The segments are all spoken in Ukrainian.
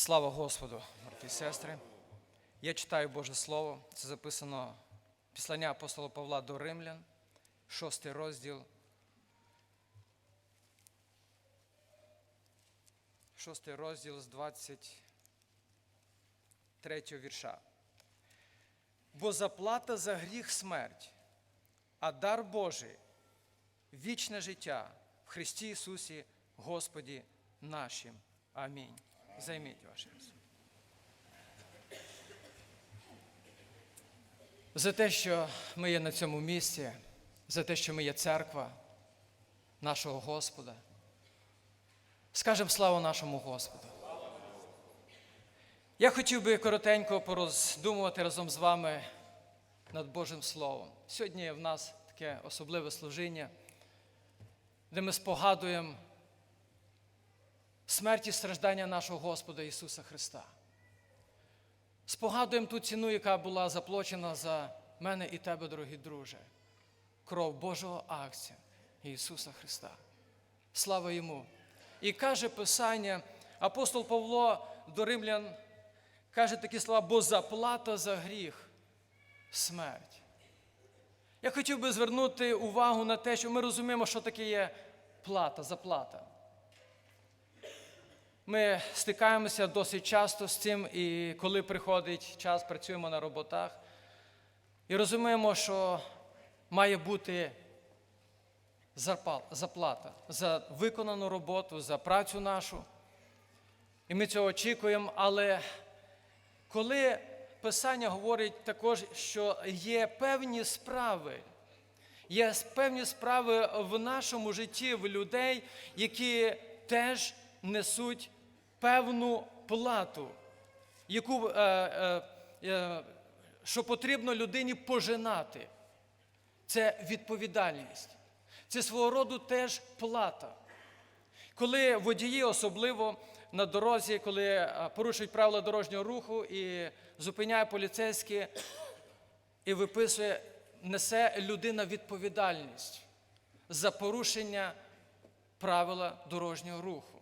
Слава Господу, брати і сестри. Я читаю Боже Слово. Це записано післання апостола Павла до Римлян, шостий розділ. Шостий розділ з 23 вірша. Бо заплата за гріх смерть, а дар Божий вічне життя в Христі Ісусі, Господі нашим. Амінь. Займіть ваше місце. За те, що ми є на цьому місці, за те, що ми є церква нашого Господа. Скажемо славу нашому Господу. Я хотів би коротенько пороздумувати разом з вами над Божим Словом. Сьогодні в нас таке особливе служіння, де ми спогадуємо смерть і страждання нашого Господа Ісуса Христа. Спогадуємо ту ціну, яка була заплачена за мене і тебе, дорогі друже. Кров Божого акція Ісуса Христа. Слава Йому! І каже Писання, апостол Павло до римлян каже такі слова, бо заплата за гріх смерть. Я хотів би звернути увагу на те, що ми розуміємо, що таке є плата, заплата. Ми стикаємося досить часто з цим, і коли приходить час, працюємо на роботах. І розуміємо, що має бути заплата за виконану роботу, за працю нашу. І ми цього очікуємо, але коли Писання говорить також, що є певні справи, є певні справи в нашому житті, в людей, які теж несуть певну плату, яку, е, е, е, що потрібно людині пожинати. Це відповідальність. Це свого роду теж плата. Коли водії, особливо на дорозі, коли е, порушують правила дорожнього руху і зупиняє поліцейський і виписує, несе людина відповідальність за порушення правила дорожнього руху.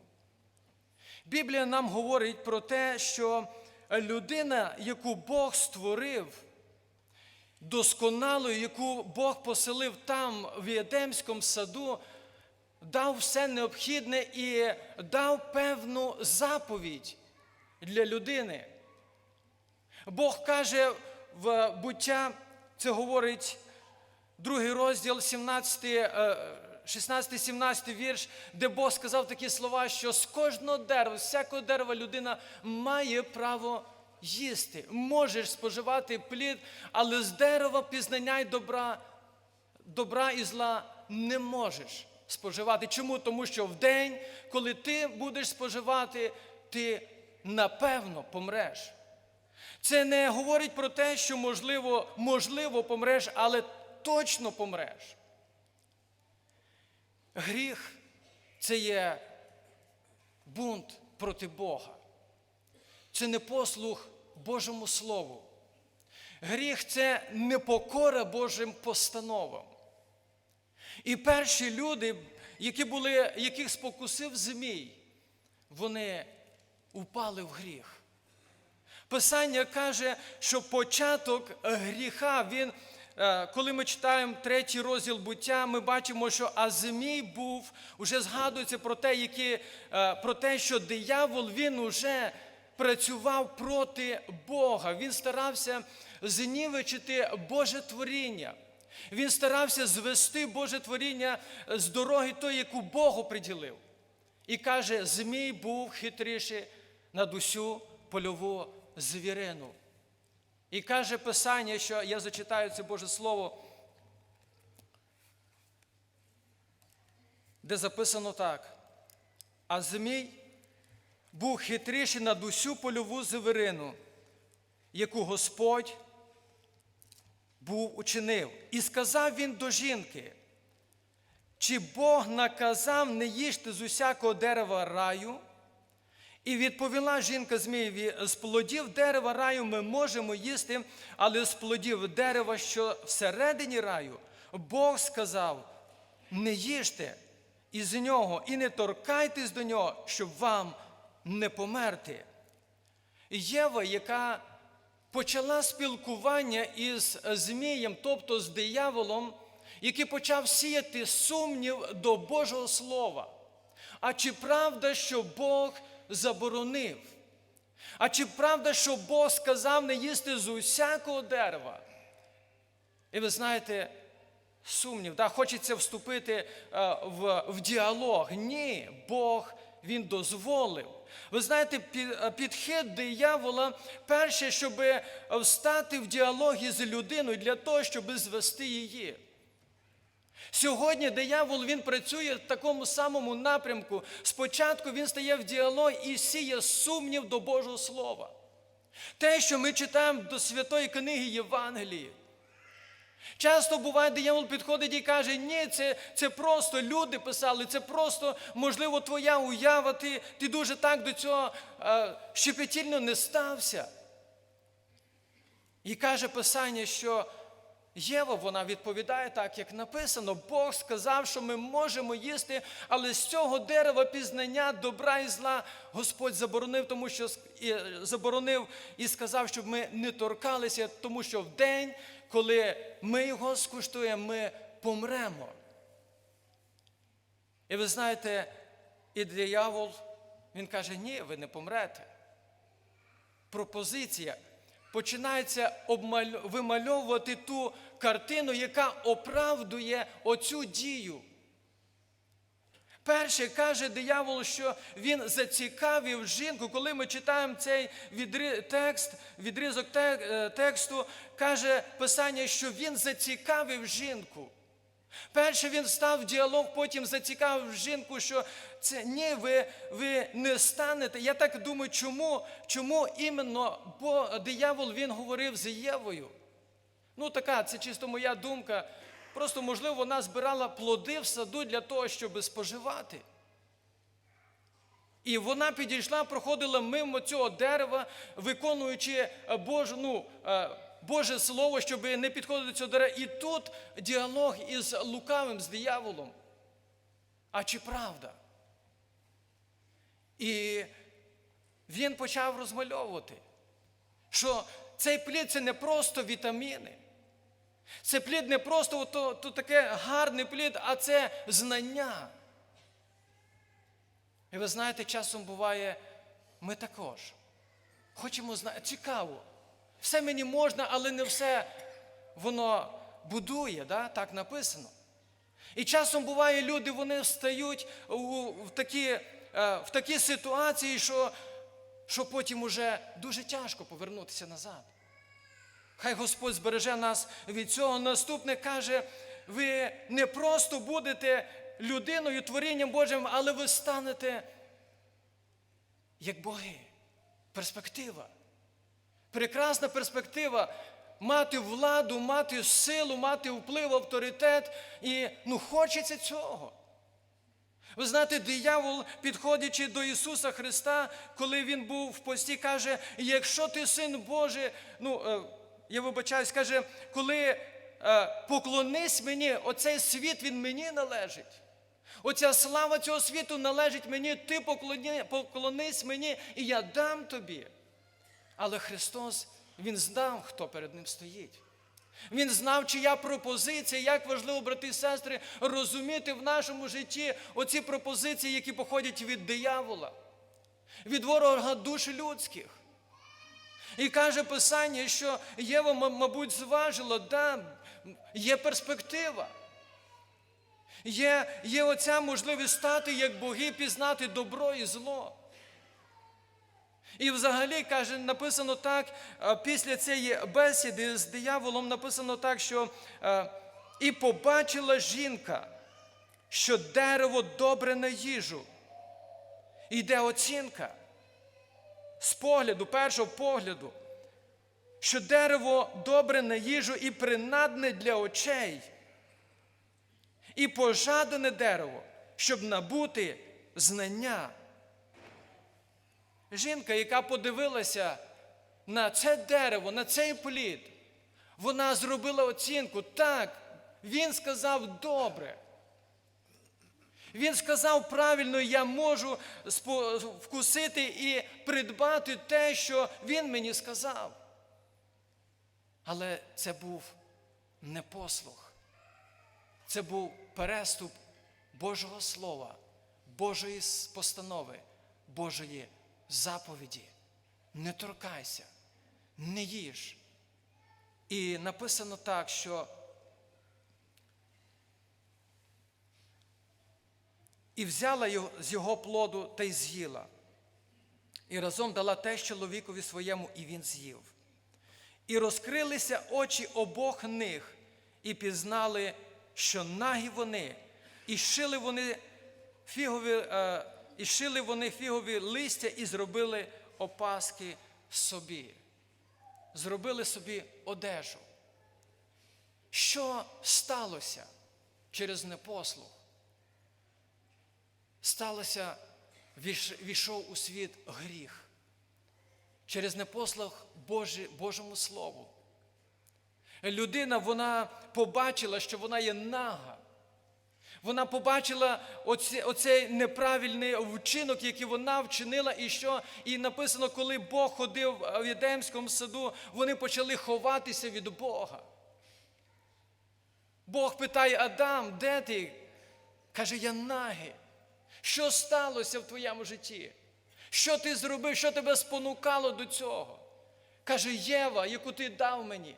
Біблія нам говорить про те, що людина, яку Бог створив, досконалою, яку Бог поселив там, в Єдемському саду, дав все необхідне і дав певну заповідь для людини. Бог каже в буття, це говорить другий розділ, 17, е, 16-17 вірш, де Бог сказав такі слова, що з кожного дерева, з всякого дерева людина має право їсти. Можеш споживати плід, але з дерева пізнання й добра, добра і зла не можеш споживати. Чому? Тому що в день, коли ти будеш споживати, ти напевно помреш. Це не говорить про те, що можливо, можливо помреш, але точно помреш. Гріх це є бунт проти Бога. Це не послух Божому Слову. Гріх це непокора Божим постановам. І перші люди, які були, яких спокусив Змій, вони упали в гріх. Писання каже, що початок гріха, він, коли ми читаємо третій розділ буття, ми бачимо, що а Змій був, уже згадується про те, які, е, про те, що диявол він уже працював проти Бога. Він старався знівечити Боже творіння. Він старався звести Боже творіння з дороги той, яку Бог оприділив. І каже, Змій був хитріший над усю польову звірину. І каже Писання, що я зачитаю це Боже Слово, де записано так. А Змій був хитріший над усю польову звірину, яку Господь був учинив. І сказав він до жінки, чи Бог наказав не їжте з усякого дерева раю? І відповіла жінка Змієві, з плодів дерева раю ми можемо їсти, але з плодів дерева, що всередині раю, Бог сказав: не їжте із нього і не торкайтесь до нього, щоб вам не померти. Єва, яка почала спілкування із Змієм, тобто з дияволом, який почав сіяти сумнів до Божого Слова. А чи правда, що Бог заборонив? А чи правда, що Бог сказав не їсти з усякого дерева? І ви знаєте, сумнів, да, хочеться вступити е, в, в діалог. Ні, Бог він дозволив. Ви знаєте, е, підхід диявола перше, щоб встати в діалогі з людиною для того, щоб звести її. Сьогодні диявол він працює в такому самому напрямку. Спочатку він стає в діалог і сіє сумнів до Божого Слова. Те, що ми читаємо до святої книги Євангелії. Часто буває, диявол підходить і каже, ні, це, це просто люди писали, це просто, можливо, твоя уява, ти, ти дуже так до цього е, щепетільно не стався. І каже Писання, що Єва вона відповідає так, як написано. Бог сказав, що ми можемо їсти, але з цього дерева пізнання добра і зла Господь заборонив, тому що і, е, заборонив і сказав, щоб ми не торкалися, тому що в день, коли ми його скуштуємо, ми помремо. І ви знаєте, і диявол, він каже, ні, ви не помрете пропозиція починається вимальовувати ту картину, яка оправдує оцю дію. Перше каже диявол, що він зацікавив жінку. Коли ми читаємо цей відри... текст, відрізок е, тексту, каже Писання, що він зацікавив жінку. Перше він став в діалог, потім зацікавив жінку, що це ні, ви, ви не станете. Я так думаю, чому, чому іменно бо диявол він говорив з Євою? Ну, така, це чисто моя думка. Просто, можливо, вона збирала плоди в саду для того, щоб споживати. І вона підійшла, проходила мимо цього дерева, виконуючи е, Божу, ну, е, Боже Слово, щоб не підходити до цього дерева. І тут діалог із лукавим, з дияволом. А чи правда? І він почав розмальовувати, що цей плід це не просто вітаміни. Це плід не просто ото, то таке гарний плід, а це знання. І ви знаєте, часом буває, ми також хочемо знати, цікаво. Все мені можна, але не все воно будує, да? так написано. І часом буває, люди вони встають в, такі, е, в такі ситуації, що, що потім уже дуже тяжко повернутися назад. Хай Господь збереже нас від цього. Наступне каже, ви не просто будете людиною, творінням Божим, але ви станете як боги. Перспектива. Прекрасна перспектива. Мати владу, мати силу, мати вплив, авторитет. І ну, хочеться цього. Ви знаєте, диявол, підходячи до Ісуса Христа, коли Він був в пості, каже: якщо ти син Божий, ну, е, я вибачаюсь, каже, коли е, поклонись мені, оцей світ він мені належить. Оця слава цього світу належить мені, ти поклонись мені, і я дам тобі. Але Христос, Він знав, хто перед ним стоїть. Він знав, чия пропозиція, як важливо, брати і сестри, розуміти в нашому житті оці пропозиції, які походять від диявола, від ворога душ людських. І каже Писання, що Єва, мабуть, зважила, да, є перспектива. Є, є оця можливість стати як боги, пізнати добро і зло. І взагалі, каже, написано так, е, після цієї бесіди з дияволом написано так, що е, і побачила жінка, що дерево добре на їжу. Йде оцінка з погляду, першого погляду, що дерево добре на їжу і принадне для очей, і пожадане дерево, щоб набути знання. Жінка, яка подивилася на це дерево, на цей плід, вона зробила оцінку. Так, він сказав добре. Він сказав правильно, я можу вкусити і придбати те, що він мені сказав. Але це був не послух. Це був переступ Божого Слова, Божої постанови, Божої заповіді. Не торкайся, не їж. І написано так, що і взяла його з його плоду та й з'їла. І разом дала теж чоловікові своєму, і він з'їв. І розкрилися очі обох них, і пізнали, що нагі вони, і шили вони фігові, е, і шили вони фігові листя, і зробили опаски собі. Зробили собі одежу. Що сталося через непослух? Сталося, війшов у світ гріх через непослух Божі, Божому Слову. Людина вона побачила, що вона є нага. Вона побачила оці, оцей неправильний вчинок, який вона вчинила, і що і написано, коли Бог ходив в Єдемському саду, вони почали ховатися від Бога. Бог питає Адам, де ти? Каже, я нагий. Що сталося в твоєму житті? Що ти зробив, що тебе спонукало до цього? Каже Єва, яку ти дав мені.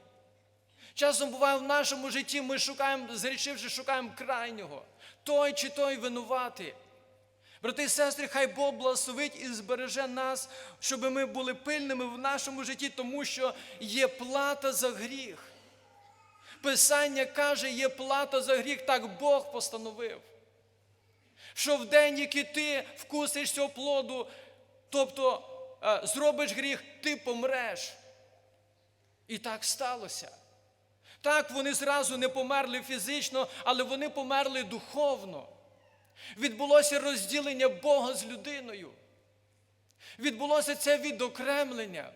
Часом буває в нашому житті, ми шукаємо, зрішивши, шукаємо крайнього. Той чи той винуватий. Брати і сестри, хай Бог благословить і збереже нас, щоб ми були пильними в нашому житті, тому що є плата за гріх. Писання каже, є плата за гріх, так Бог постановив. Що в день, який ти вкусиш цього плоду, тобто е, зробиш гріх, ти помреш. І так сталося. Так, вони зразу не померли фізично, але вони померли духовно. Відбулося розділення Бога з людиною. Відбулося це відокремлення.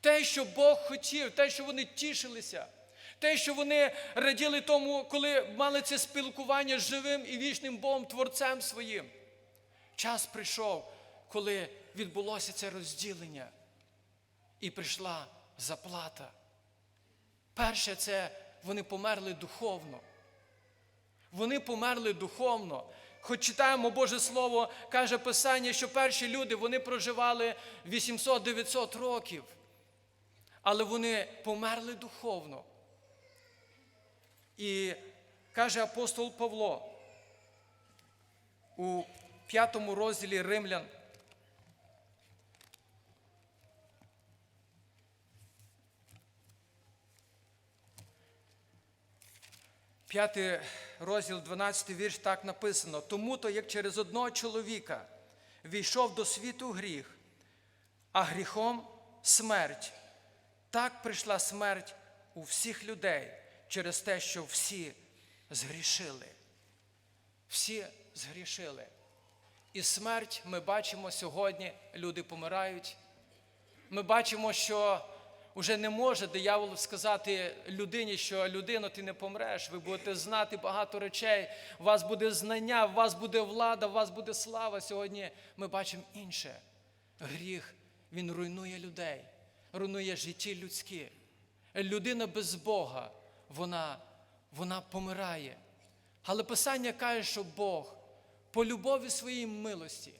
Те, що Бог хотів, те, що вони тішилися, те, що вони раділи тому, коли мали це спілкування з живим і вічним Богом, Творцем своїм. Час прийшов, коли відбулося це розділення, і прийшла заплата. Перше, це вони померли духовно. Вони померли духовно. Хоч читаємо Боже Слово, каже Писання, що перші люди вони проживали 800-900 років, але вони померли духовно. І каже апостол Павло у п'ятому розділі Римлян, П'ятий розділ, 12 вірш, так написано. Тому то, як через одного чоловіка війшов до світу гріх, а гріхом смерть, так прийшла смерть у всіх людей через те, що всі згрішили. Всі згрішили. І смерть ми бачимо сьогодні, люди помирають. Ми бачимо, що вже не може диявол сказати людині, що людино, ти не помреш, ви будете знати багато речей, у вас буде знання, у вас буде влада, у вас буде слава. Сьогодні ми бачимо інше. Гріх, він руйнує людей, руйнує житті людські. Людина без Бога, вона, вона помирає. Але Писання каже, що Бог по любові своїй милості,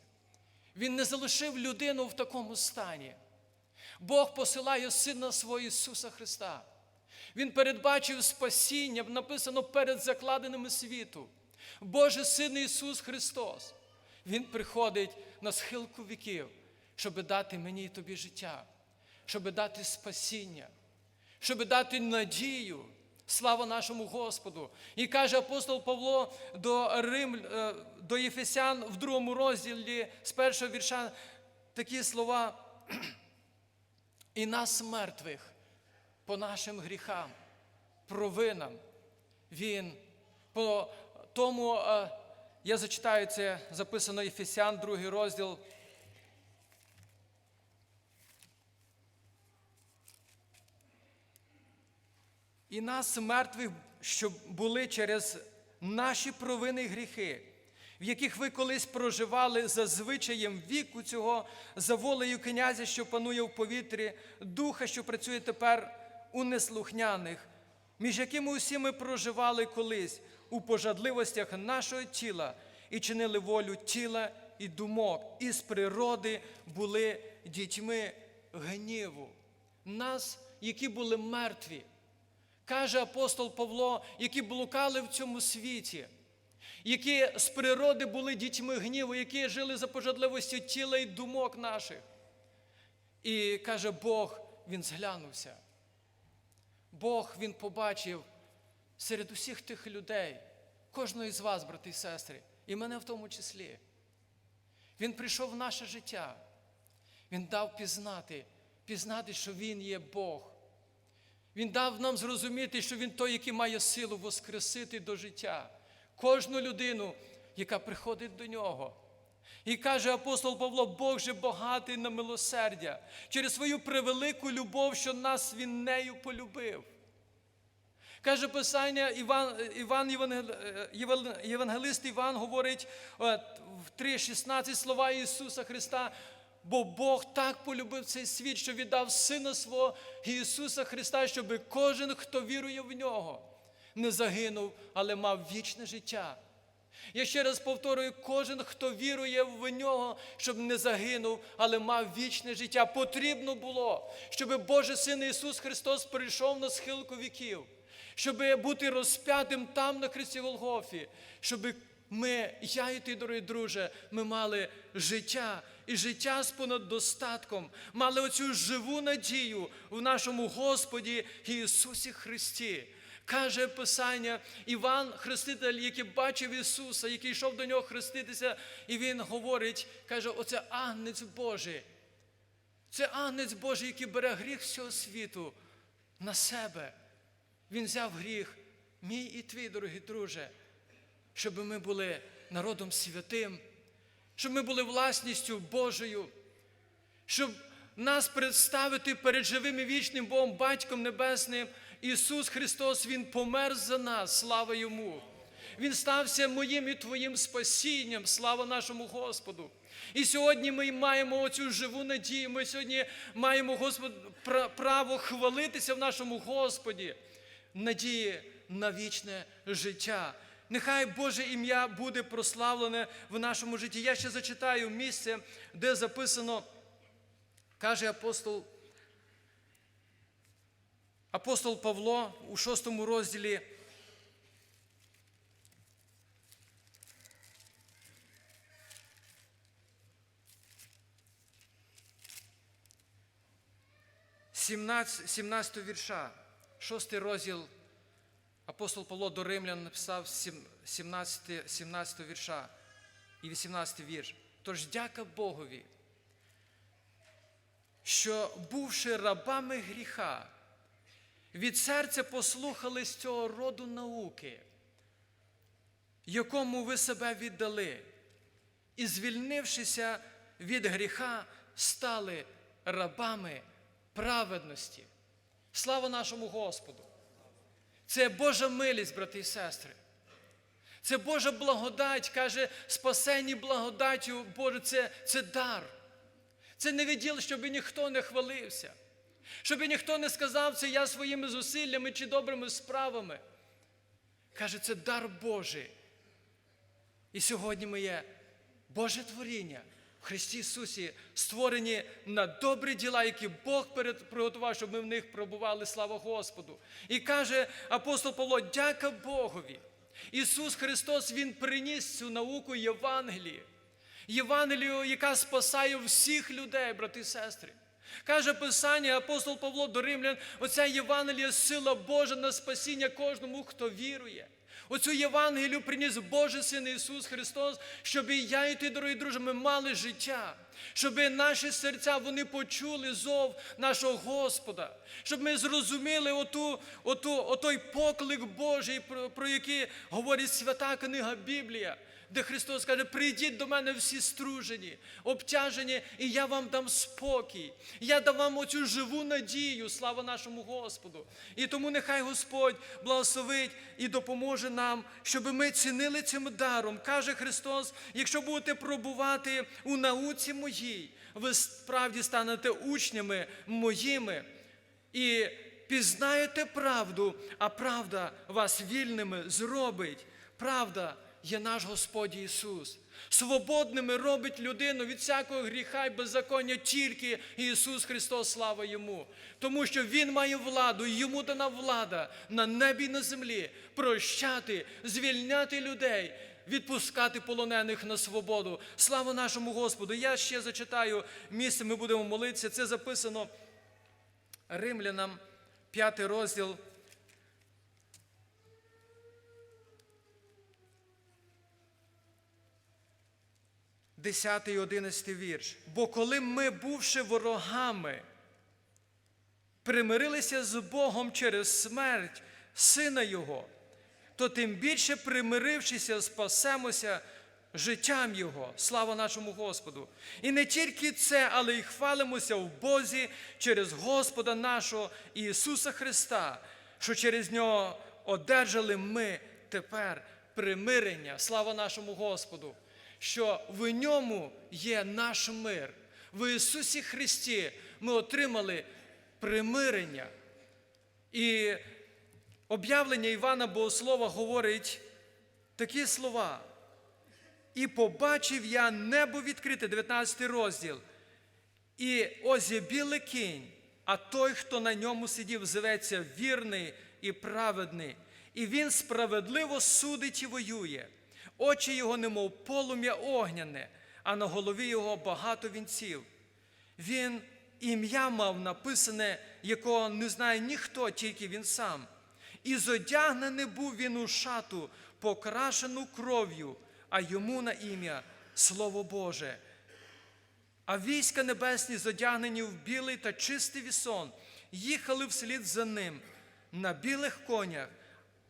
Він не залишив людину в такому стані. Бог посилає Сина свого Ісуса Христа. Він передбачив спасіння, написано перед закладеними світу. Боже Син Ісус Христос. Він приходить на схилку віків, щоб дати мені і тобі життя, щоб дати спасіння, щоб дати надію. Слава нашому Господу! І каже апостол Павло до Рим, е, до Єфесян в другому розділі з першого вірша такі слова. І нас мертвих по нашим гріхам, провинам. Він по тому, е, я зачитаю це записано Єфесян, другий розділ. І нас мертвих, що були через наші провини й гріхи, в яких ви колись проживали за звичаєм віку цього, за волею князя, що панує в повітрі, духа, що працює тепер у неслухняних, між якими усі ми проживали колись у пожадливостях нашого тіла і чинили волю тіла і думок, і з природи були дітьми гніву. Нас, які були мертві, каже апостол Павло, які блукали в цьому світі, які з природи були дітьми гніву, які жили за пожадливостю тіла і думок наших. І каже Бог, Він зглянувся. Бог Він побачив серед усіх тих людей, кожного із вас, брати і сестри, і мене в тому числі. Він прийшов в наше життя. Він дав пізнати, пізнати, що Він є Бог. Він дав нам зрозуміти, що Він той, який має силу воскресити до життя кожну людину, яка приходить до нього. І каже апостол Павло, Бог же багатий на милосердя через свою превелику любов, що нас Він нею полюбив. Каже Писання, Іван, Іван Євангел- Євангелист Іван говорить в 3,16 слова Ісуса Христа. Бо Бог так полюбив цей світ, що віддав Сина свого Ісуса Христа, щоб кожен, хто вірує в нього, не загинув, але мав вічне життя. Я ще раз повторюю, кожен, хто вірує в нього, щоб не загинув, але мав вічне життя. Потрібно було, щоб Божий Син Ісус Христос прийшов на схилку віків, щоб бути розп'ятим там на Христі Голгофі, щоб ми, я і ти, дорогі друже, ми мали життя і життя з понад достатком, мали оцю живу надію в нашому Господі Ісусі Христі. Каже Писання, Іван, Хреститель, який бачив Ісуса, який йшов до нього хреститися, і він говорить, каже, оце агнець Божий. Це агнець Божий, який бере гріх всього світу на себе. Він взяв гріх, мій і твій, дорогі друже, щоб ми були народом святим, щоб ми були власністю Божою, щоб нас представити перед живим і вічним Богом, Батьком Небесним. Ісус Христос, Він помер за нас, слава Йому. Він стався моїм і Твоїм спасінням, слава нашому Господу. І сьогодні ми маємо оцю живу надію. Ми сьогодні маємо Господь, право хвалитися в нашому Господі, надії на вічне життя. Нехай Боже ім'я буде прославлене в нашому житті. Я ще зачитаю місце, де записано, каже апостол. Апостол Павло у шостому розділі. Сімнадцять 17 вірша, шостий розділ. Апостол Павло до Римлян написав 17, 17 вірша і 18 вірш. Тож дяка Богові, що бувши рабами гріха, від серця послухали з цього роду науки, якому ви себе віддали, і, звільнившися від гріха, стали рабами праведності. Слава нашому Господу! Це Божа милість, брати і сестри. Це Божа благодать, каже, спасені благодаттю Боже, це, це дар. Це не відділ, щоб ніхто не хвалився. Щоб ніхто не сказав, це я своїми зусиллями чи добрими справами. Каже, це дар Божий. І сьогодні ми є Боже творіння в Христі Ісусі, створені на добрі діла, які Бог перед- приготував, щоб ми в них пробували, слава Господу. І каже апостол Павло, дяка Богові. Ісус Христос, Він приніс цю науку Євангелії. Євангелію, яка спасає всіх людей, брати і сестри. Каже Писання, апостол Павло до Римлян, оця Євангелія сила Божа на спасіння кожному, хто вірує. Оцю Євангелію приніс Божий Син Ісус Христос, щоб і я, і ти, дорогі друзі, ми мали життя, щоб наші серця вони почули зов нашого Господа, щоб ми зрозуміли оту, оту, отой поклик Божий, про, про який говорить свята книга Біблія. де Христос каже, прийдіть до мене всі стружені, обтяжені, і я вам дам спокій. Я дам вам оцю живу надію, слава нашому Господу. І тому нехай Господь благословить і допоможе нам, щоб ми цінили цим даром. Каже Христос, якщо будете пробувати у науці моїй, ви справді станете учнями моїми і пізнаєте правду, а правда вас вільними зробить. Правда є наш Господь Ісус. Свободними робить людину від всякого гріха і беззаконня тільки Ісус Христос, слава Йому. Тому що Він має владу, і йому дана влада на небі і на землі прощати, звільняти людей, відпускати полонених на свободу. Слава нашому Господу! Я ще зачитаю місце, ми будемо молитися. Це записано Римлянам, 5 розділ. Десятий одинадцятий вірш. Бо коли ми, бувши ворогами, примирилися з Богом через смерть Сина Його, то тим більше примирившися, спасемося життям Його. Слава нашому Господу! І не тільки це, але й хвалимося в Бозі через Господа нашого Ісуса Христа, що через Нього одержали ми тепер примирення. Слава нашому Господу! Що в ньому є наш мир. В Ісусі Христі ми отримали примирення. І об'явлення Івана Богослова говорить такі слова. І побачив я небо відкрите, 19 розділ. І ось є білий кінь, а той, хто на ньому сидів, зветься вірний і праведний. І він справедливо судить і воює. Очі його, немов полум'я огняне, а на голові його багато вінців. Він ім'я мав написане, якого не знає ніхто, тільки він сам. І зодягнений був він у шату, покрашену кров'ю, а йому на ім'я Слово Боже. А війська небесні, зодягнені в білий та чистий вісон, їхали вслід за ним на білих конях,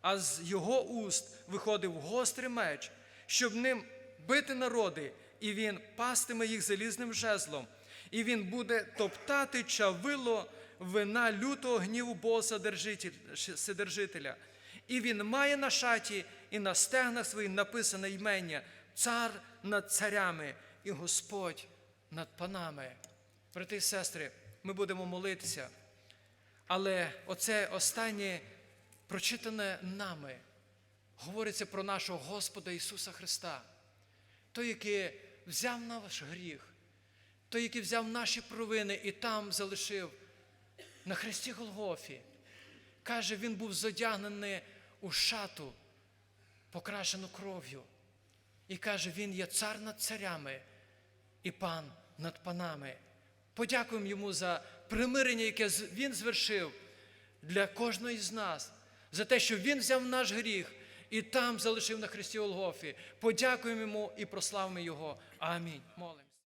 а з його уст виходив гострий меч, щоб ним бити народи, і він пастиме їх залізним жезлом, і він буде топтати чавило вина лютого гніву Бога Вседержителя. І він має на шаті і на стегнах своїх написане ймення Цар над царями і Господь над панами. Брати і сестри, ми будемо молитися. Але оце останнє прочитане нами говориться про нашого Господа Ісуса Христа, той, який взяв наш гріх, той, який взяв наші провини і там залишив на хресті Голгофі. Каже, він був задягнений у шату, покрашену кров'ю. І каже, він є цар над царями і пан над панами. Подякуємо йому за примирення, яке він звершив для кожного з нас, за те, що він взяв наш гріх і там залишив на Христі Голгофі. Подякуємо йому і прославимо Його. Амінь. Молимо.